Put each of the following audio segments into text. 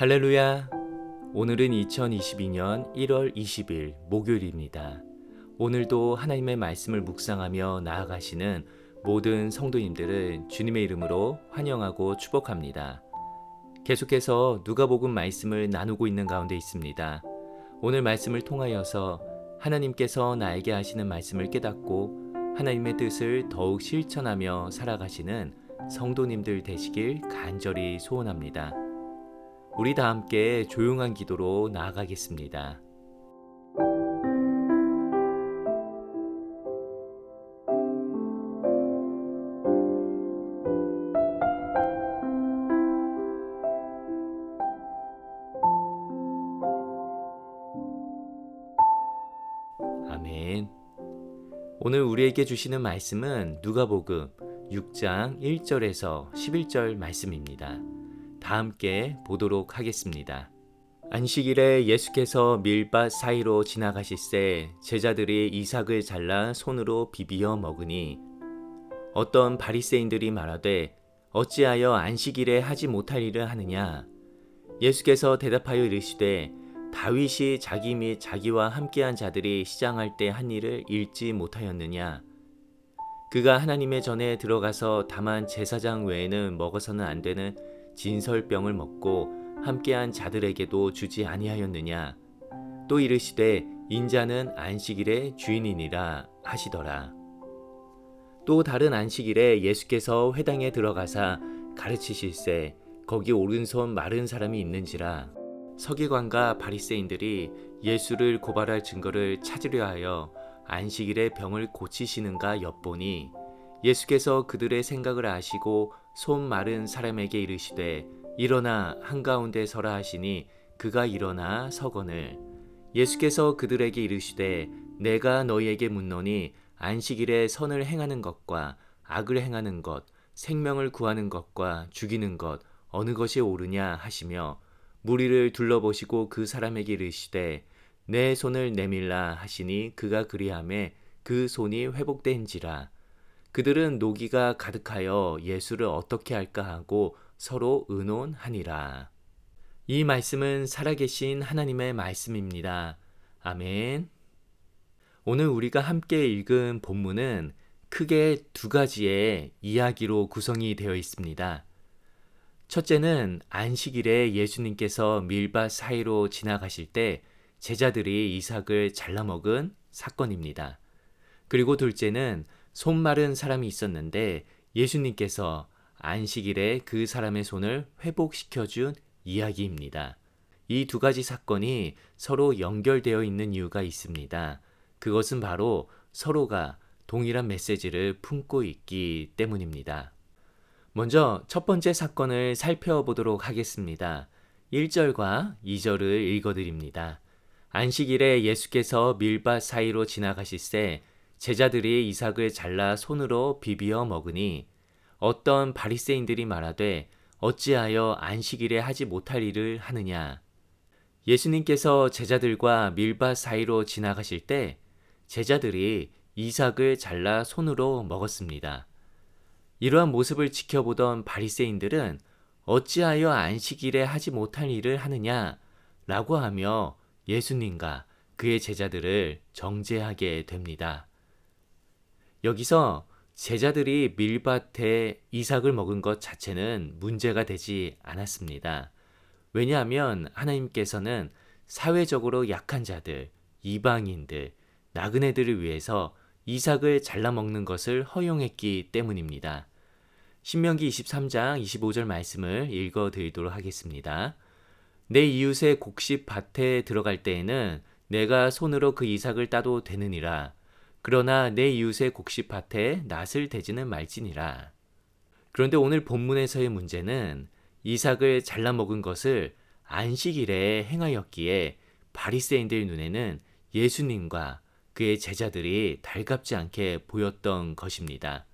할렐루야! 오늘은 2022년 1월 20일 목요일입니다. 오늘도 하나님의 말씀을 묵상하며 나아가시는 모든 성도님들을 주님의 이름으로 환영하고 축복합니다. 계속해서 누가복음 말씀을 나누고 있는 가운데 있습니다. 오늘 말씀을 통하여서 하나님께서 나에게 하시는 말씀을 깨닫고 하나님의 뜻을 더욱 실천하며 살아가시는 성도님들 되시길 간절히 소원합니다. 우리 다 함께 조용한 기도로 나아가겠습니다. 오늘 우리에게 주시는 말씀은 누가복음 6장 1절에서 11절 말씀입니다. 다 함께 보도록 하겠습니다. 안식일에 예수께서 밀밭 사이로 지나가실새 제자들이 이삭을 잘라 손으로 비비어 먹으니 어떤 바리새인들이 말하되 어찌하여 안식일에 하지 못할 일을 하느냐 예수께서 대답하여 이르시되 다윗이 자기 및 자기와 함께한 자들이 시장할 때 한 일을 잃지 못하였느냐 그가 하나님의 전에 들어가서 다만 제사장 외에는 먹어서는 안 되는 진설병을 먹고 함께한 자들에게도 주지 아니하였느냐? 또 이르시되 인자는 안식일의 주인이니라 하시더라. 또 다른 안식일에 예수께서 회당에 들어가사 가르치실세 거기 오른손 마른 사람이 있는지라. 서기관과 바리새인들이 예수를 고발할 증거를 찾으려 하여 안식일에 병을 고치시는가 엿보니 예수께서 그들의 생각을 아시고 손 마른 사람에게 이르시되 일어나 한가운데 서라 하시니 그가 일어나 서거늘. 예수께서 그들에게 이르시되 내가 너희에게 묻노니 안식일에 선을 행하는 것과 악을 행하는 것 생명을 구하는 것과 죽이는 것 어느 것이 옳으냐 하시며 무리를 둘러보시고 그 사람에게 이르시되 내 손을 내밀라 하시니 그가 그리함에 그 손이 회복된지라 그들은 노기가 가득하여 예수를 어떻게 할까 하고 서로 의논하니라. 이 말씀은 살아계신 하나님의 말씀입니다. 아멘. 오늘 우리가 함께 읽은 본문은 크게 두 가지의 이야기로 구성이 되어 있습니다. 첫째는 안식일에 예수님께서 밀밭 사이로 지나가실 때 제자들이 이삭을 잘라 먹은 사건입니다. 그리고 둘째는 손 마른 사람이 있었는데 예수님께서 안식일에 그 사람의 손을 회복시켜 준 이야기입니다. 이 두 가지 사건이 서로 연결되어 있는 이유가 있습니다. 그것은 바로 서로가 동일한 메시지를 품고 있기 때문입니다. 먼저 첫 번째 사건을 살펴보도록 하겠습니다. 1절과 2절을 읽어드립니다. 안식일에 예수께서 밀밭 사이로 지나가실새 제자들이 이삭을 잘라 손으로 비비어 먹으니 어떤 바리새인들이 말하되 어찌하여 안식일에 하지 못할 일을 하느냐 예수님께서 제자들과 밀밭 사이로 지나가실 때 제자들이 이삭을 잘라 손으로 먹었습니다. 이러한 모습을 지켜보던 바리새인들은 어찌하여 안식일에 하지 못할 일을 하느냐 라고 하며 예수님과 그의 제자들을 정죄하게 됩니다. 여기서 제자들이 밀밭에 이삭을 먹은 것 자체는 문제가 되지 않았습니다. 왜냐하면 하나님께서는 사회적으로 약한 자들, 이방인들, 나그네들을 위해서 이삭을 잘라 먹는 것을 허용했기 때문입니다. 신명기 23장 25절 말씀을 읽어 드리도록 하겠습니다. 내 이웃의 곡식 밭에 들어갈 때에는 내가 손으로 그 이삭을 따도 되느니라. 그러나 내 이웃의 곡식밭에 낫을 대지는 말지니라. 그런데 오늘 본문에서의 문제는 이삭을 잘라 먹은 것을 안식일에 행하였기에 바리새인들 눈에는 예수님과 그의 제자들이 달갑지 않게 보였던 것입니다.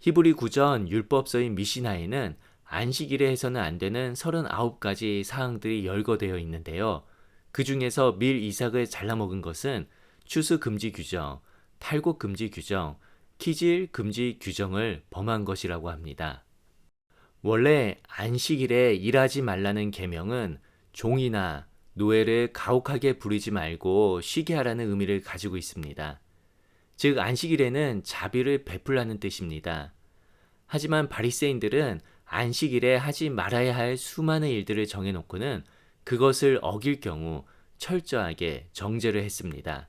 히브리 구전 율법서인 미시나에는 안식일에 해서는 안 되는 39가지 사항들이 열거되어 있는데요. 그 중에서 밀 이삭을 잘라 먹은 것은 추수 금지 규정, 탈곡 금지 규정, 키질 금지 규정을 범한 것이라고 합니다. 원래 안식일에 일하지 말라는 계명은 종이나 노예를 가혹하게 부리지 말고 쉬게 하라는 의미를 가지고 있습니다. 즉 안식일에는 자비를 베풀라는 뜻입니다. 하지만 바리새인들은 안식일에 하지 말아야 할 수많은 일들을 정해 놓고는 그것을 어길 경우 철저하게 정죄를 했습니다.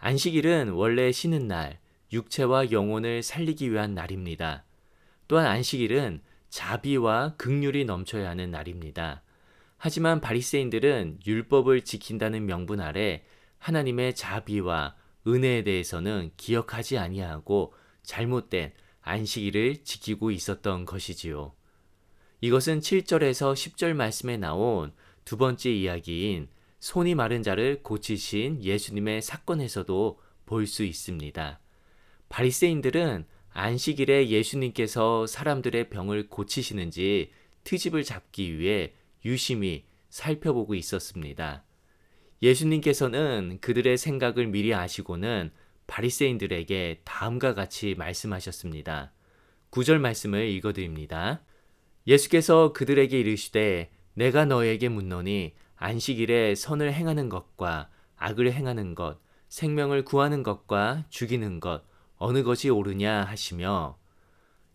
안식일은 원래 쉬는 날, 육체와 영혼을 살리기 위한 날입니다. 또한 안식일은 자비와 극률이 넘쳐야 하는 날입니다. 하지만 바리새인들은 율법을 지킨다는 명분 아래 하나님의 자비와 은혜에 대해서는 기억하지 아니하고 잘못된 안식일을 지키고 있었던 것이지요. 이것은 7절에서 10절 말씀에 나온 두 번째 이야기인 손이 마른 자를 고치신 예수님의 사건에서도 볼 수 있습니다. 바리새인들은 안식일에 예수님께서 사람들의 병을 고치시는지 트집을 잡기 위해 유심히 살펴보고 있었습니다. 예수님께서는 그들의 생각을 미리 아시고는 바리새인들에게 다음과 같이 말씀하셨습니다. 9절 말씀을 읽어 드립니다. 예수께서 그들에게 이르시되 내가 너에게 묻노니 안식일에 선을 행하는 것과 악을 행하는 것, 생명을 구하는 것과 죽이는 것 어느 것이 옳으냐 하시며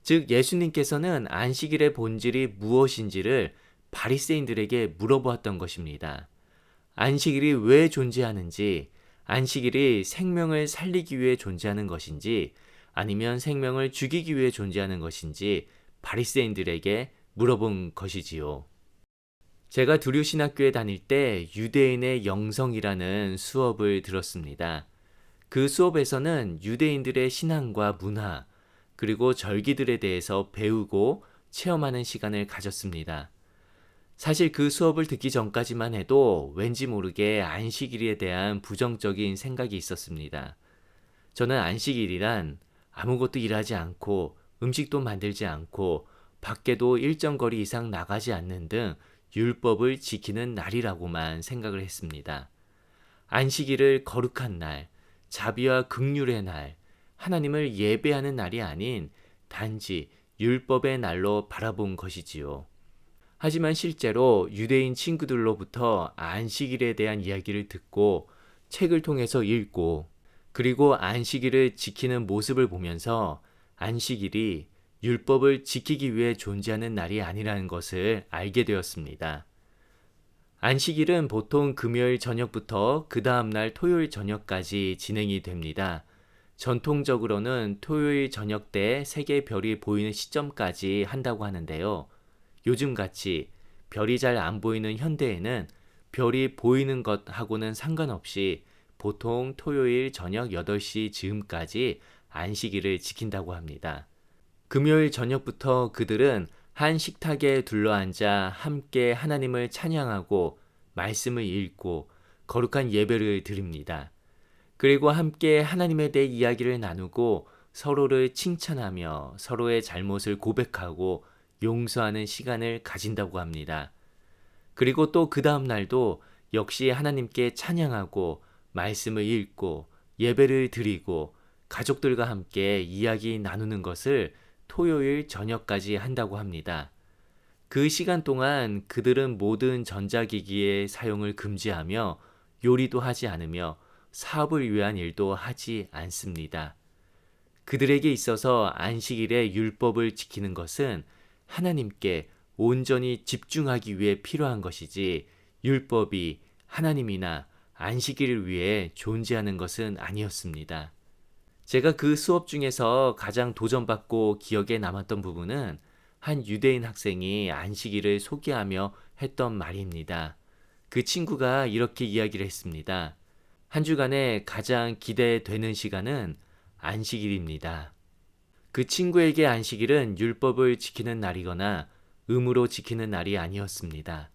즉 예수님께서는 안식일의 본질이 무엇인지를 바리새인들에게 물어보았던 것입니다. 안식일이 왜 존재하는지, 안식일이 생명을 살리기 위해 존재하는 것인지, 아니면 생명을 죽이기 위해 존재하는 것인지 바리새인들에게 물어본 것이지요. 제가 두류신학교에 다닐 때 유대인의 영성이라는 수업을 들었습니다. 그 수업에서는 유대인들의 신앙과 문화, 그리고 절기들에 대해서 배우고 체험하는 시간을 가졌습니다. 사실 그 수업을 듣기 전까지만 해도 왠지 모르게 안식일에 대한 부정적인 생각이 있었습니다. 저는 안식일이란 아무것도 일하지 않고 음식도 만들지 않고 밖에도 일정 거리 이상 나가지 않는 등 율법을 지키는 날이라고만 생각을 했습니다. 안식일을 거룩한 날, 자비와 극률의 날, 하나님을 예배하는 날이 아닌 단지 율법의 날로 바라본 것이지요. 하지만 실제로 유대인 친구들로부터 안식일에 대한 이야기를 듣고 책을 통해서 읽고 그리고 안식일을 지키는 모습을 보면서 안식일이 율법을 지키기 위해 존재하는 날이 아니라는 것을 알게 되었습니다. 안식일은 보통 금요일 저녁부터 그 다음날 토요일 저녁까지 진행이 됩니다. 전통적으로는 토요일 저녁 때 세계 별이 보이는 시점까지 한다고 하는데요. 요즘같이 별이 잘 안 보이는 현대에는 별이 보이는 것하고는 상관없이 보통 토요일 저녁 8시 즈음까지 안식일을 지킨다고 합니다. 금요일 저녁부터 그들은 한 식탁에 둘러앉아 함께 하나님을 찬양하고 말씀을 읽고 거룩한 예배를 드립니다. 그리고 함께 하나님에 대해 이야기를 나누고 서로를 칭찬하며 서로의 잘못을 고백하고 용서하는 시간을 가진다고 합니다. 그리고 또 그 다음 날도 역시 하나님께 찬양하고 말씀을 읽고 예배를 드리고 가족들과 함께 이야기 나누는 것을 토요일 저녁까지 한다고 합니다. 그 시간 동안 그들은 모든 전자기기의 사용을 금지하며 요리도 하지 않으며 사업을 위한 일도 하지 않습니다. 그들에게 있어서 안식일에 율법을 지키는 것은 하나님께 온전히 집중하기 위해 필요한 것이지 율법이 하나님이나 안식일을 위해 존재하는 것은 아니었습니다. 제가 그 수업 중에서 가장 도전받고 기억에 남았던 부분은 한 유대인 학생이 안식일을 소개하며 했던 말입니다. 그 친구가 이렇게 이야기를 했습니다. 한 주간에 가장 기대되는 시간은 안식일입니다. 그 친구에게 안식일은 율법을 지키는 날이거나 의무로 지키는 날이 아니었습니다.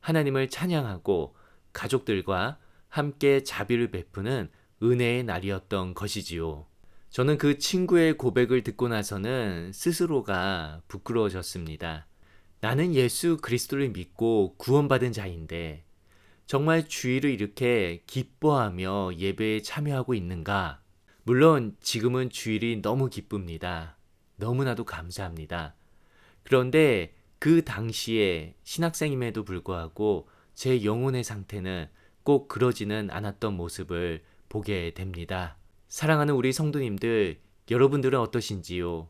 하나님을 찬양하고 가족들과 함께 자비를 베푸는 은혜의 날이었던 것이지요. 저는 그 친구의 고백을 듣고 나서는 스스로가 부끄러워졌습니다. 나는 예수 그리스도를 믿고 구원받은 자인데 정말 주의를 이렇게 기뻐하며 예배에 참여하고 있는가? 물론 지금은 주일이 너무 기쁩니다. 너무나도 감사합니다. 그런데 그 당시에 신학생임에도 불구하고 제 영혼의 상태는 꼭 그러지는 않았던 모습을 보게 됩니다. 사랑하는 우리 성도님들, 여러분들은 어떠신지요?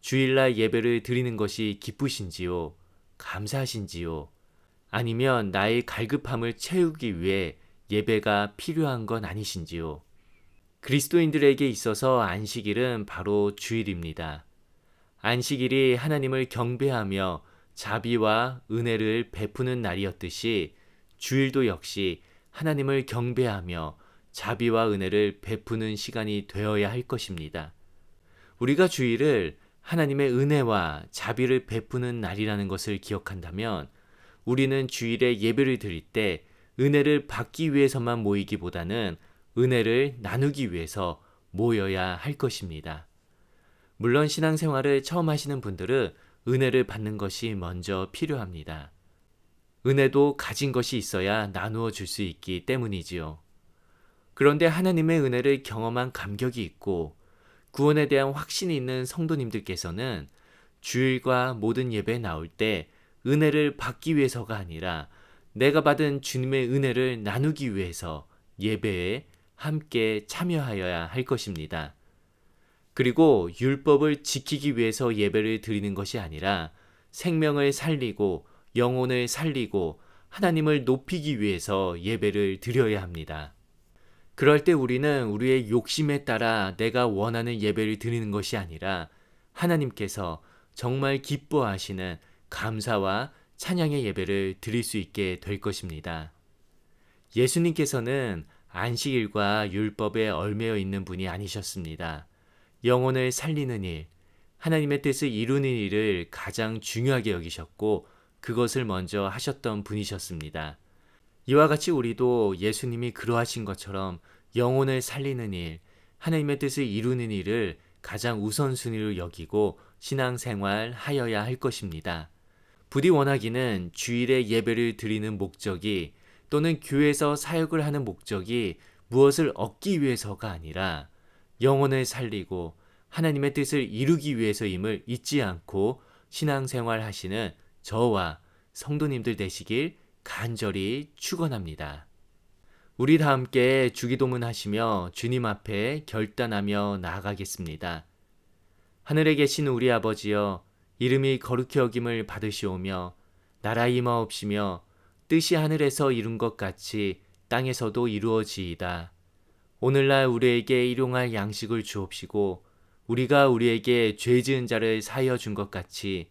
주일날 예배를 드리는 것이 기쁘신지요? 감사하신지요? 아니면 나의 갈급함을 채우기 위해 예배가 필요한 건 아니신지요? 그리스도인들에게 있어서 안식일은 바로 주일입니다. 안식일이 하나님을 경배하며 자비와 은혜를 베푸는 날이었듯이 주일도 역시 하나님을 경배하며 자비와 은혜를 베푸는 시간이 되어야 할 것입니다. 우리가 주일을 하나님의 은혜와 자비를 베푸는 날이라는 것을 기억한다면 우리는 주일에 예배를 드릴 때 은혜를 받기 위해서만 모이기보다는 은혜를 나누기 위해서 모여야 할 것입니다. 물론 신앙생활을 처음 하시는 분들은 은혜를 받는 것이 먼저 필요합니다. 은혜도 가진 것이 있어야 나누어 줄 수 있기 때문이지요. 그런데 하나님의 은혜를 경험한 감격이 있고 구원에 대한 확신이 있는 성도님들께서는 주일과 모든 예배에 나올 때 은혜를 받기 위해서가 아니라 내가 받은 주님의 은혜를 나누기 위해서 예배에 함께 참여하여야 할 것입니다. 그리고 율법을 지키기 위해서 예배를 드리는 것이 아니라 생명을 살리고 영혼을 살리고 하나님을 높이기 위해서 예배를 드려야 합니다. 그럴 때 우리는 우리의 욕심에 따라 내가 원하는 예배를 드리는 것이 아니라 하나님께서 정말 기뻐하시는 감사와 찬양의 예배를 드릴 수 있게 될 것입니다. 예수님께서는 안식일과 율법에 얼매여 있는 분이 아니셨습니다. 영혼을 살리는 일, 하나님의 뜻을 이루는 일을 가장 중요하게 여기셨고 그것을 먼저 하셨던 분이셨습니다. 이와 같이 우리도 예수님이 그러하신 것처럼 영혼을 살리는 일, 하나님의 뜻을 이루는 일을 가장 우선순위로 여기고 신앙생활 하여야 할 것입니다. 부디 원하기는 주일에 예배를 드리는 목적이 또는 교회에서 사역을 하는 목적이 무엇을 얻기 위해서가 아니라 영혼을 살리고 하나님의 뜻을 이루기 위해서임을 잊지 않고 신앙생활 하시는 저와 성도님들 되시길 간절히 축원합니다. 우리 다 함께 주기도문 하시며 주님 앞에 결단하며 나아가겠습니다. 하늘에 계신 우리 아버지여 이름이 거룩히 여김을 받으시오며 나라 임하옵시며 뜻이 하늘에서 이룬 것 같이 땅에서도 이루어지이다. 오늘날 우리에게 일용할 양식을 주옵시고 우리가 우리에게 죄 지은 자를 사하여 준 것 같이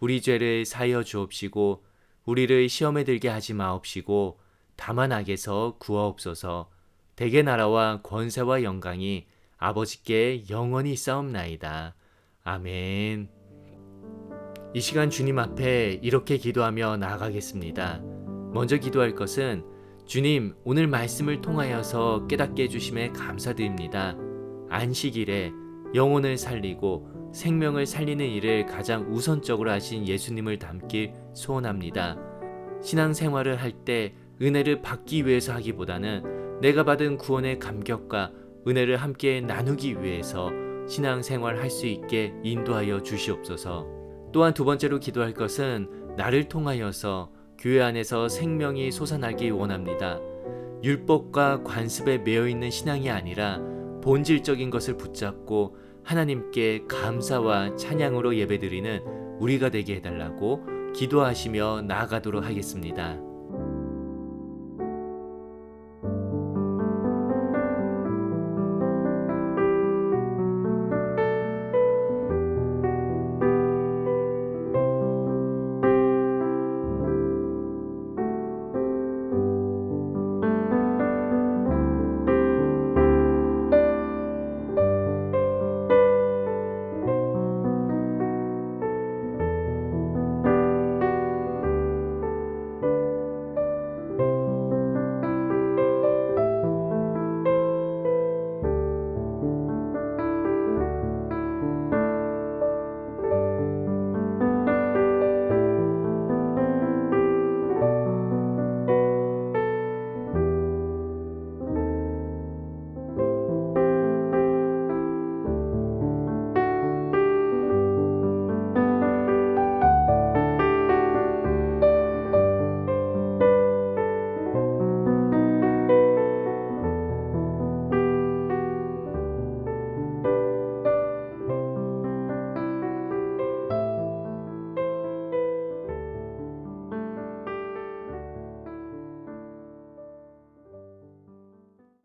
우리 죄를 사하여 주옵시고 우리를 시험에 들게 하지 마옵시고 다만 악에서 구하옵소서 대개 나라와 권세와 영광이 아버지께 영원히 싸움나이다. 아멘. 이 시간 주님 앞에 이렇게 기도하며 나아가겠습니다. 먼저 기도할 것은 주님, 오늘 말씀을 통하여서 깨닫게 해주심에 감사드립니다. 안식일에 영혼을 살리고 생명을 살리는 일을 가장 우선적으로 하신 예수님을 담길 소원합니다. 신앙생활을 할 때 은혜를 받기 위해서 하기보다는 내가 받은 구원의 감격과 은혜를 함께 나누기 위해서 신앙생활 할 수 있게 인도하여 주시옵소서. 또한 두 번째로 기도할 것은 나를 통하여서 교회 안에서 생명이 솟아나기 원합니다. 율법과 관습에 매여 있는 신앙이 아니라 본질적인 것을 붙잡고 하나님께 감사와 찬양으로 예배드리는 우리가 되게 해달라고 기도하시며 나아가도록 하겠습니다.